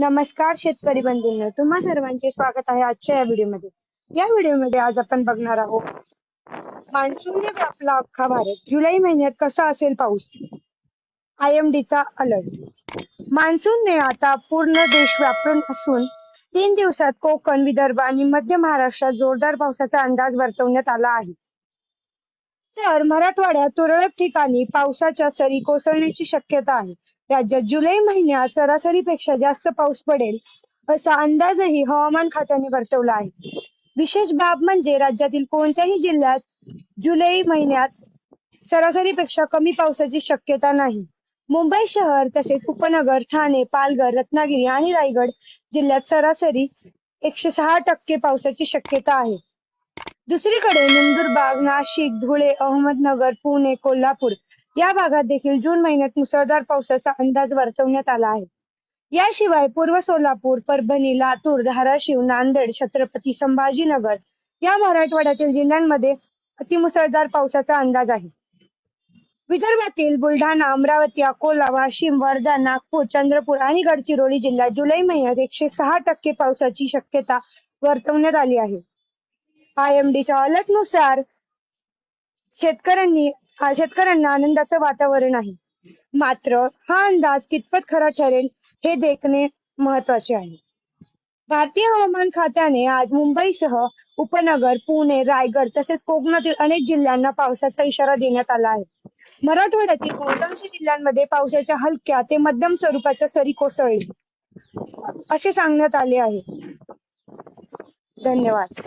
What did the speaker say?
नमस्कार शेतकरी बंधूंनो तुम्हा सर्वांचे स्वागत आहे आजच्या या व्हिडिओमध्ये. या व्हिडिओमध्ये आज आपण बघणार आहोत मान्सूनने व्यापला अख्खा भारत जुलै महिन्यात कसा असेल पाऊस? आय एम चा अलर्ट मान्सूनने आता पूर्ण देश व्यापून असून तीन दिवसात कोकण विदर्भ आणि मध्य महाराष्ट्रात जोरदार पावसाचा अंदाज वर्तवण्यात आला आहे. तर मराठवाड्यात तुरळक ठिकाणी पावसाच्या सरी कोसळण्याची शक्यता आहे. राज्यात जुलै महिन्यात सरासरीपेक्षा जास्त पाऊस पडेल असा अंदाजही हवामान खात्याने वर्तवला आहे. विशेष बाब म्हणजे राज्यातील कोणत्याही जिल्ह्यात जुलै महिन्यात सरासरीपेक्षा कमी पावसाची शक्यता नाही. मुंबई शहर तसेच उपनगर ठाणे पालघर रत्नागिरी आणि रायगड जिल्ह्यात सरासरी एकशे सहा टक्के पावसाची शक्यता आहे. दुसरीकडे नंदुरबाग नाशिक धुळे अहमदनगर पुणे कोल्हापूर या भागात देखील जून महिन्यात मुसळधार पावसाचा अंदाज वर्तवण्यात आला आहे. याशिवाय पूर्व सोलापूर परभणी लातूर धाराशिव नांदेड छत्रपती संभाजीनगर या मराठवाड्यातील जिल्ह्यांमध्ये अतिमुसळधार पावसाचा अंदाज आहे. विदर्भातील बुलढाणा अमरावती अकोला वाशिम वर्धा नागपूर चंद्रपूर आणि गडचिरोली जिल्ह्यात जुलै महिन्यात एकशे सहा टक्के पावसाची शक्यता वर्तवण्यात आली आहे. आय एम डीच्या अलर्टनुसार शेतकऱ्यांनी शेतकऱ्यांना आनंदाचं वातावरण आहे. मात्र हा अंदाज कितपत खरा ठरेल हे देखणे महत्त्वाचे आहे. भारतीय हवामान खात्याने आज मुंबईसह उपनगर पुणे रायगड तसेच कोकणातील अनेक जिल्ह्यांना पावसाचा इशारा देण्यात आला आहे. मराठवाड्यातील बहुतांश जिल्ह्यांमध्ये पावसाच्या हलक्या ते मध्यम स्वरूपाच्या सरी कोसळली असे सांगण्यात आले आहे. धन्यवाद.